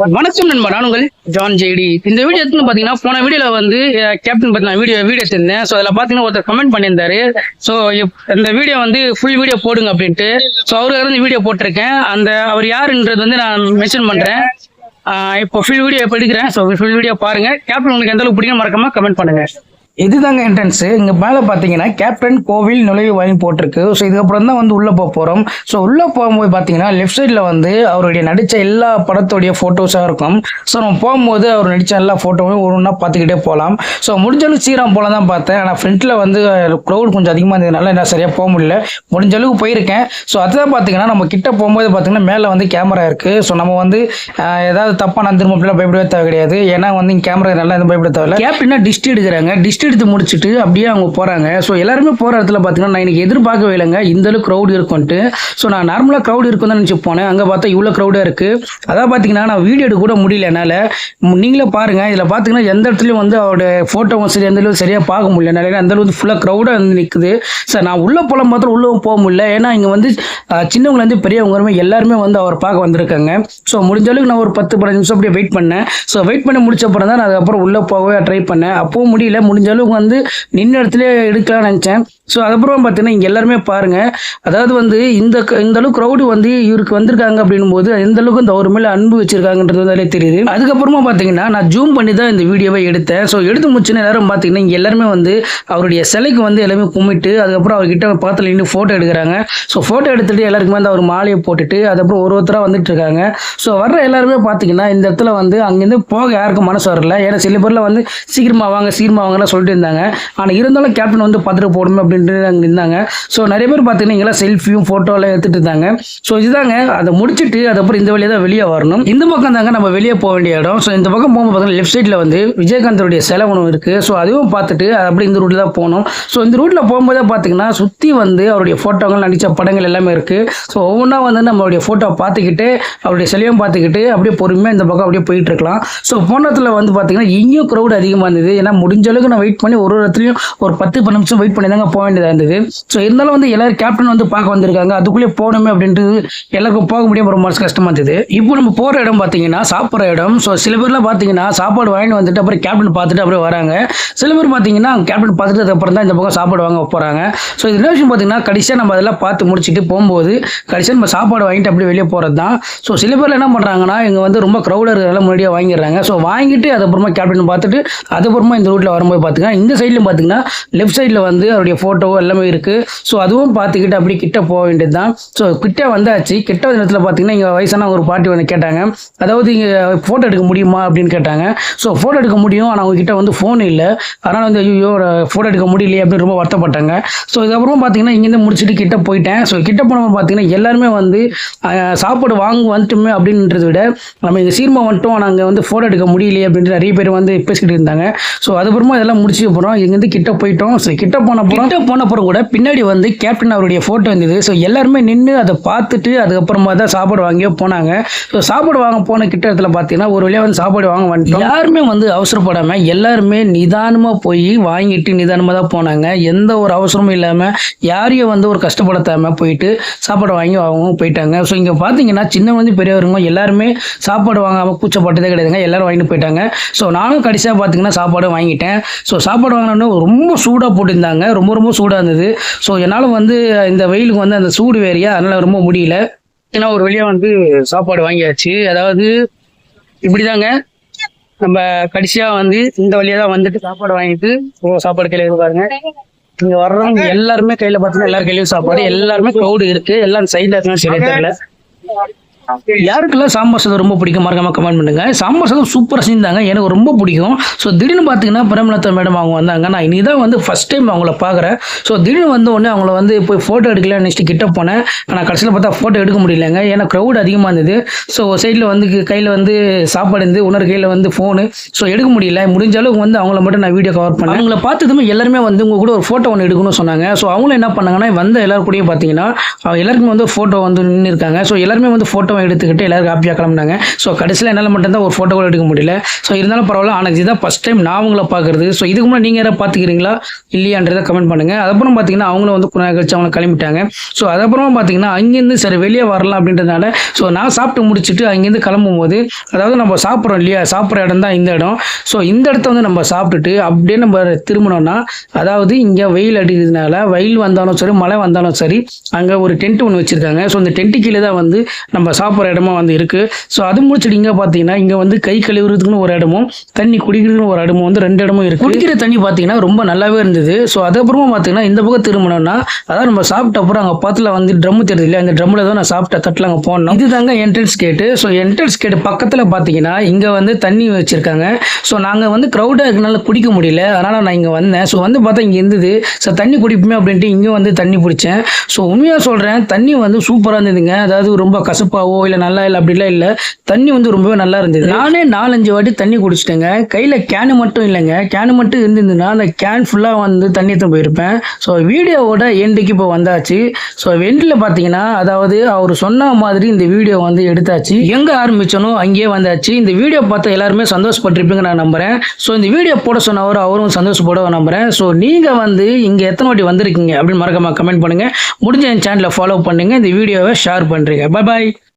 வணக்கம் நண்பா நான் உங்கள் ஜான் ஜெய்டி இந்த வீடியோ எடுத்துன்னு பார்த்தீங்கன்னா போன வீடியோவில் வந்து கேப்டன் பற்றி நான் வீடியோ வீடியோ எடுத்திருந்தேன். ஸோ அதில் பார்த்தீங்கன்னா ஒருத்தர் கமெண்ட் பண்ணியிருந்தாரு. ஸோ இந்த வீடியோ வந்து ஃபுல் வீடியோ போடுங்க அப்படின்ட்டு. ஸோ அவருக்கு இந்த வீடியோ போட்டிருக்கேன். அந்த அவர் யாருன்றது வந்து நான் மென்ஷன் பண்ணுறேன் இப்போ ஃபுல் வீடியோ இப்போ எடுக்கிறேன். ஸோ ஃபுல் வீடியோ பாருங்க. கேப்டன் உங்களுக்கு எந்த அளவுக்கு பிடிக்கும் மறக்காம கமெண்ட் பண்ணுங்க. இதுதாங்க என்ட்ரன்ஸ் இங்கே மேலே பார்த்தீங்கன்னா கேப்டன் கோவில் நுழைவு வாங்கி போட்டிருக்கு. ஸோ இதுக்கப்புறம் தான் வந்து உள்ளே போக போகிறோம் ஸோ உள்ளே போகும்போது பார்த்தீங்கன்னா லெஃப்ட் சைடில் வந்து அவருடைய நடித்த எல்லா படத்துடைய ஃபோட்டோஸாக இருக்கும். ஸோ நம்ம போகும்போது அவர் நடித்த எல்லா ஃபோட்டோவையும் ஒரு ஒன்றா பார்த்துக்கிட்டே போகலாம் ஸோ முடிஞ்சளவுக்கு சீரம் போல தான் பார்த்தேன். ஆனால் ஃப்ரண்ட்டில் வந்து க்ரௌட் கொஞ்சம் அதிகமாக இருந்ததுனால என்ன சரியாக போக முடியல. முடிஞ்ச அளவுக்கு போயிருக்கேன். ஸோ அதுதான் பார்த்தீங்கன்னா நம்ம கிட்ட போகும்போது பார்த்தீங்கன்னா மேலே வந்து கேமரா இருக்குது ஸோ நம்ம வந்து ஏதாவது தப்பா நான் திரும்ப அப்படிலாம் பயப்படவே தேவை கிடையாது. ஏன்னா வந்து கேமரா நல்லா எதுவும் பயப்பட தேவையில்ல. கேப்டனா டிஸ்ட் எடுக்கிறாங்க. டிஸ்ட் எடுத்து முடிச்சுட்டு அப்படியே அவங்க போகிறாங்க ஸோ எல்லாருமே போகிற இடத்துல பார்த்தீங்கன்னா நான் எனக்கு எதிர்பார்க்கவே இல்லைங்க. இந்த அளவுக்கு க்ரௌட் இருக்கும்ன்ட்டு. ஸோ நான் நார்மலாக க்ரௌட் இருக்கும் தான் நினச்சி போனேன். அங்கே பார்த்தா இவ்வளோ க்ரௌடாக இருக்குது அதான் பார்த்தீங்கன்னா நான் வீடியோ எடுக்க கூட முடியல என்னால். நீங்களே பாருங்க. இதில் பார்த்தீங்கன்னா எந்த இடத்துலையும் வந்து அவரோட ஃபோட்டோவும் சரி எந்த அளவுக்கு சரியாக பார்க்க முடியல நிறைய அந்த அளவுக்கு ஃபுல்லாக க்ரௌடாக வந்து நிற்குது சார் நான் உள்ளே போகலாம் மாத்திரம் உள்ளே போக முடியல. ஏன்னா இங்கே வந்து சின்னவங்கலேருந்து பெரியவங்க எல்லாருமே வந்து அவர் பார்க்க வந்திருக்காங்க. ஸோ முடிஞ்ச அளவுக்கு நான் ஒரு பத்து பதினஞ்சு நிமிஷம் அப்படியே வெயிட் பண்ணேன். ஸோ வெயிட் பண்ணி முடிச்ச அப்புறம் தான் நான் அதுக்கப்புறம் உள்ளே போகவே ட்ரை பண்ணேன். அப்போவும் முடியல. முடிஞ்ச அளவுக்கு வந்து நின்ன இடத்துல எடுக்கலாம்னு நினச்சேன். ஸோ அதுக்கப்புறம் பார்த்தீங்கன்னா இங்கே எல்லாருமே பாருங்கள் அதாவது வந்து இந்த க- இந்த அளவுக்கு க்ரௌடு வந்து இவருக்கு வந்திருக்காங்க அப்படின்னும் போது எந்த அளவுக்கு இந்த அவர் மேலே அன்பு வச்சிருக்காங்கன்றது வந்து அதிலே தெரியுது. அதுக்கப்புறமா பார்த்தீங்கன்னா நான் ஜூம் பண்ணி தான் இந்த வீடியோவை எடுத்தேன். ஸோ எடுத்து முடிச்சுன்னு எல்லாரும் பார்த்தீங்கன்னா இங்கே எல்லாருமே வந்து அவருடைய சிலைக்கு வந்து எல்லாமே கும்பிட்டு அதுக்கப்புறம் அவர்கிட்ட பார்த்து நின்று ஃபோட்டோ எடுக்கிறாங்க. ஸோ ஃபோட்டோ எடுத்துகிட்டு எல்லாருக்குமே வந்து அவர் மாலையை போட்டுட்டு அதுக்கப்புறம் ஒரு ஒருத்தராக வந்துட்டு இருக்காங்க. ஸோ வர்ற எல்லாருமே பார்த்தீங்கன்னா இந்த இடத்துல வந்து அங்கேருந்து போக யாருக்கும் மனசு வரல. ஏன்னா சில பேரில் வந்து சீக்கிரமா வாங்க சீக்கிரமா வாங்கலாம் சொல்லிட்டு இருந்தாங்க. ஆனால் இருந்தாலும் கேப்டன் வந்து பார்த்துட்டு போடணும் நின்று அங்கே இருந்தாங்க. ஸோ நிறைய பேர் பார்த்தீங்கன்னா இங்கெல்லாம் செல்ஃபியும் ஃபோட்டோலாம் எடுத்துகிட்டு எடுத்துட்டு இருந்தாங்க. ஸோ இதுதாங்க. அதை முடிச்சுட்டு அதுக்கப்புறம் இந்த வழியாக தான் வெளியே வரணும். இந்த பக்கம் தாங்க நம்ம வெளியே போக வேண்டிய இடம். ஸோ இந்த பக்கம் போகும்போது பார்த்தீங்கன்னா லெஃப்ட் சைடில் வந்து விஜயகாந்தருடைய சிலை ஒன்று இருக்குது ஸோ அதுவும் பார்த்துட்டு அப்படி அப்படியே இந்த ரூட்டில் தான் போகணும். ஸோ இந்த ரூட்டில் போகும்போதே பார்த்தீங்கன்னா சுற்றி வந்து அவருடைய ஃபோட்டோங்கள் நடித்த படங்கள் எல்லாமே இருக்குது ஸோ ஒவ்வொன்றா வந்து நம்மளுடைய ஃபோட்டோ பார்த்துக்கிட்டு அவருடைய சிலையும் பார்த்துக்கிட்டு அப்படியே பொறுமையாக இந்த பக்கம் அப்படியே போயிட்டு இருக்கலாம். ஸோ போனத்தில் வந்து பார்த்தீங்கன்னா இங்கேயும் க்ரௌட் அதிகமாக இருந்தது. ஏன்னா முடிஞ்ச அளவுக்கு நான் வெயிட் பண்ணி ஒரு ஒரு இடத்துலையும் ஒரு பத்து பன்னெண்டு நிமிஷம் வெயிட் பண்ணி தாங்க போவேன். வேண்டியதாக இருந்தது. ஸோ இருந்தாலும் வந்து எல்லாரும் கேப்டன் வந்து பார்க்க வந்திருக்காங்க. அதுக்குள்ளேயே போகணுமே அப்படின்றது எல்லாருக்கும் போக முடியாமல் ரொம்ப மனசு கஷ்டமாக இருந்தது. இப்போ நம்ம போகிற இடம் பார்த்தீங்கன்னா சாப்பிட்ற இடம். ஸோ சில பேர்லாம் பார்த்தீங்கன்னா சாப்பாடு வாங்கிட்டு வந்துட்டு அப்புறம் கேப்டன் பார்த்துட்டு அப்படியே வராங்க. சில பேர் பார்த்தீங்கன்னா கேப்டன் பார்த்துட்டு அதுக்கப்புறம் தான் இந்த பக்கம் சாப்பாடு வாங்க போகிறாங்க ஸோ இது என்ன விஷயம் பார்த்தீங்கன்னா கடைசியாக நம்ம அதெல்லாம் பார்த்து முடிச்சுட்டு போகும்போது கடைசியாக நம்ம சாப்பாடு வாங்கிட்டு அப்படியே வெளியே போகிறது தான் ஸோ சில பேர் என்ன பண்ணுறாங்கன்னா இங்கே வந்து ரொம்ப க்ரௌடாக இருக்கிறதால முன்னாடியே வாங்கிடுறாங்க. ஸோ வாங்கிட்டு அதுக்கப்புறமா கேப்டன் பார்த்துட்டு அதுக்கப்புறமா இந்த ரூட்டில் வரும்போது பார்த்தீங்கன்னா இந்த சைட்லையும் பார்த்தீங்கன்னா லெஃப்ட் சைடில் வந்து அவருடைய ஃபோட்டோ ஃபோட்டோவோ எல்லாமே இருக்குது ஸோ அதுவும் பார்த்துக்கிட்டு அப்படியே கிட்ட போக வேண்டியது தான் ஸோ கிட்டே வந்தாச்சு. கிட்ட வந்த நேரத்தில் பார்த்தீங்கன்னா இங்கே வயசான ஒரு பாட்டி வந்து கேட்டாங்க. அதாவது இங்கே ஃபோட்டோ எடுக்க முடியுமா அப்படின்னு கேட்டாங்க. ஸோ ஃபோட்டோ எடுக்க முடியும். ஆனால் அவங்ககிட்ட வந்து ஃபோன் இல்லை. அதனால் வந்து ஐயோ ஃபோட்டோ எடுக்க முடியலையே அப்படின்னு ரொம்ப வருத்தப்பட்டாங்க. ஸோ இதுக்கப்புறமா பார்த்தீங்கன்னா இங்கேருந்து முடிச்சுட்டு கிட்ட போயிட்டேன். ஸோ கிட்ட போனவங்க பார்த்தீங்கன்னா எல்லாருமே வந்து சாப்பாடு வாங்க வந்துட்டுமே அப்படின்றத விட நம்ம இங்கே சீர்மா வந்துட்டோம். நாங்கள் வந்து ஃபோட்டோ எடுக்க முடியலையே அப்படின்ட்டு நிறைய பேர் வந்து பேசிக்கிட்டு இருந்தாங்க. ஸோ அதுக்கப்புறமா இதெல்லாம் முடிச்சு அப்புறம் இங்கேருந்து கிட்ட போயிட்டோம். ஸோ கிட்ட போன அப்புறம் போனப்புறம் கூட பின்னாடி வந்து கேப்டன் அவருடைய ஃபோட்டோ இருந்தது. ஸோ எல்லாருமே நின்று அதை பார்த்துட்டு அதுக்கப்புறமா தான் சாப்பாடு வாங்கியே போனாங்க. ஸோ சாப்பாடு வாங்க போன கிட்ட இடத்துல பார்த்தீங்கன்னா ஒரு வழியாக வந்து சாப்பாடு வாங்க வந்துட்டோம். யாருமே வந்து அவசரப்படாமல் எல்லாருமே நிதானமாக போய் வாங்கிட்டு நிதானமாக தான் போனாங்க. எந்த ஒரு அவசரமும் இல்லாமல் யாரையும் வந்து ஒரு கஷ்டப்படுத்தாமல் போயிட்டு சாப்பாடு வாங்கி அவங்க போயிட்டாங்க. ஸோ இங்கே பார்த்தீங்கன்னா சின்னவங்க வந்து பெரியவருங்க எல்லாருமே சாப்பாடு வாங்காமல் கூச்சப்பட்டதே கிடையாதுங்க. எல்லாரும் வாங்கிட்டு போயிட்டாங்க. ஸோ நானும் கடைசியாக பார்த்தீங்கன்னா சாப்பாடு வாங்கிட்டேன். ஸோ சாப்பாடு வாங்கினோன்னு ரொம்ப சூடாக போட்டிருந்தாங்க. ரொம்ப ரொம்ப சூடாக இருந்தது. ஸோ என்னால் வந்து இந்த வெயிலுக்கு வந்து அந்த சூடு வேறையா அதனால் ரொம்ப முடியல. ஏன்னா ஒரு வழியாக வந்து சாப்பாடு வாங்கியாச்சு. அதாவது இப்படிதாங்க. நம்ம கடைசியாக வந்து இந்த வழியாக தான் வந்துட்டு சாப்பாடு வாங்கிட்டு ஓ சாப்பாடு கையில் இருக்கு பாருங்க. இங்க வர்றவங்க எல்லாருமே கையில பார்த்தீங்கன்னா எல்லாரும் கையிலயும் சாப்பாடு எல்லாருமே க்ரௌடு இருக்கு. எல்லாம் சைட்ல இருக்கலாம் சரியா தெரியல. யாருக்கெல்லாம் சாம்பார் சாதம் ரொம்ப பிடிக்கும்? மறக்காம கமெண்ட் பண்ணுங்க. சாம்பார் சாதம் சூப்பராக செஞ்சாங்க. எனக்கு ரொம்ப பிடிக்கும். ஸோ திடீர்னு பார்த்தீங்கன்னா பிரேமலதா மேடம் அவங்க வந்தாங்க. நான் இனிதான் வந்து ஃபர்ஸ்ட் டைம் அவங்கள பார்க்குறேன் ஸோ திடீர்னு வந்த உடனே அவங்கள வந்து போய் ஃபோட்டோ எடுக்கல நெக்ஸ்ட் கிட்ட போனேன். ஆனால் கடைசியில் பார்த்தா ஃபோட்டோ எடுக்க முடியலங்க. ஏன்னா க்ரௌட் அதிகமாக இருந்தது. ஸோ சைடில் வந்து கையில் வந்து சாப்பாடு இருந்து உணர் கையில் வந்து ஃபோனு ஸோ எடுக்க முடியல. முடிஞ்ச அளவுக்கு வந்து அவங்கள மட்டும் நான் வீடியோ கவர் பண்ணேன். அவங்கள பார்த்ததுமே எல்லாருமே வந்து உங்க கூட ஒரு ஃபோட்டோ ஒன்று எடுக்கணும்னு சொன்னாங்க. ஸோ அவங்களும் என்ன பண்ணாங்கன்னா வந்த எல்லாருக்கூடையும் பார்த்தீங்கன்னா அவங்க எல்லாருக்குமே வந்து ஃபோட்டோ வந்து நின்று இருக்காங்க ஸோ எல்லாருமே வந்து ஃபோட்டோ ஃபோட்டோவை எடுத்துக்கிட்டு எல்லாரும் ஹாப்பியாக கிளம்புனாங்க. ஸோ கடைசியில் என்னால் மட்டும்தான் ஒரு ஃபோட்டோ கூட எடுக்க முடியல. ஸோ இருந்தாலும் பரவாயில்ல ஆனால் இதுதான் ஃபஸ்ட் டைம் நான் அவங்கள பார்க்குறது. ஸோ இதுக்கு முன்னாடி நீங்கள் யாராவது பார்த்துக்கிறீங்களா? இல்லையான்றதை கமெண்ட் பண்ணுங்கள் அதுக்கப்புறம் பார்த்தீங்கன்னா அவங்களும் வந்து கொஞ்ச கழிச்சு அவங்க கிளம்பிட்டாங்க. ஸோ அதுக்கப்புறமா பார்த்தீங்கன்னா அங்கேருந்து சரி வெளியே வரலாம் அப்படின்றதுனால ஸோ நான் சாப்பிட்டு முடிச்சுட்டு அங்கேருந்து கிளம்பும் போது அதாவது நம்ம சாப்பிட்றோம் இல்லையா? சாப்பிட்ற இடம் தான் இந்த இடம். ஸோ இந்த இடத்த வந்து நம்ம சாப்பிட்டுட்டு அப்படியே நம்ம திரும்பினோம்னா அதாவது இங்கே வெயில் அடிக்கிறதுனால வெயில் வந்தாலும் சரி மழை வந்தாலும் சரி அங்கே ஒரு டென்ட் ஒன்று வச்சுருக்காங்க. ஸோ இந்த டென்ட்டு கீழே தான் வந்து நம்ம சாப்பிட்ற இடமா வந்து இருக்குது ஸோ அது முடிச்சுட்டு இங்கே பார்த்தீங்கன்னா இங்கே வந்து கை கழுவுறதுக்குன்னு ஒரு இடமும் தண்ணி குடிக்கிறதுக்குன்னு ஒரு இடமும் வந்து ரெண்டு இடமும் இருக்குது குடிக்கிற தண்ணி பார்த்தீங்கன்னா ரொம்ப நல்லாவே இருந்தது. ஸோ அதுக்கப்புறமா பார்த்தீங்கன்னா இந்த பக்கம் திரும்பினோம்னா அதாவது நம்ம சாப்பிட்ட அப்புறம் அங்கே பக்கத்தில் வந்து ட்ரம் தெரியுது இல்லையா அந்த ட்ரம்மில் தான் நான் சாப்பிட்ட தட்டில் அங்கே போனோம் இதுதாங்க என்ட்ரன்ஸ் கேட்டு ஸோ என்ட்ரன்ஸ் கேட்டு பக்கத்தில் பார்த்தீங்கன்னா இங்கே வந்து தண்ணி வச்சுருக்காங்க. ஸோ நாங்கள் வந்து க்ரௌடாக இருக்கனால குடிக்க முடியல. அதனால் நான் இங்கே வந்தேன். ஸோ வந்து பார்த்தா இங்கே இருந்தது. ஸோ தண்ணி குடிப்போமே அப்படின்ட்டு இங்கே வந்து தண்ணி பிடிச்சேன். ஸோ உண்மையாக சொல்கிறேன் தண்ணி வந்து சூப்பராக இருந்ததுங்க. அதாவது ரொம்ப கசப்பாவோ இல்லை நல்லா இல்லை அப்படிலாம் இல்லை. தண்ணி வந்து ரொம்பவே நல்லா இருந்தது. நானே நாலஞ்சு வாட்டி தண்ணி குடிச்சிட்டேங்க. கையில் கேனு மட்டும் இல்லைங்க. கேனு மட்டும் இருந்ததுன்னா அந்த கேன் ஃபுல்லாக வந்து தண்ணி எடுத்து போயிருப்பேன். ஸோ வீடியோவோட எண்டுக்கு இப்போ வந்தாச்சு. ஸோ எண்டில் பார்த்தீங்கன்னா அதாவது அவர் சொன்ன மாதிரி இந்த வீடியோ வந்து எடுத்தாச்சு. எங்கே ஆரம்பிச்சனோ அங்கேயே வந்தாச்சு. இந்த வீடியோ பார்த்து எல்லாருமே சந்தோஷப்பட்டிருப்பீங்க நான் நம்புறேன். ஸோ இந்த வீடியோ போட சொன்னவர் அவரும் சந்தோஷப்பட நம்புறேன். ஸோ நீங்கள் வந்து இங்கே எத்தனை வாட்டி வந்திருக்கீங்க அப்படின்னு மறக்காம கமெண்ட் பண்ணுங்கள் முடிஞ்ச என் சேனலை ஃபாலோ பண்ணுங்கள் இந்த வீடியோவை ஷேர் பண்ணுறீங்க பை பாய்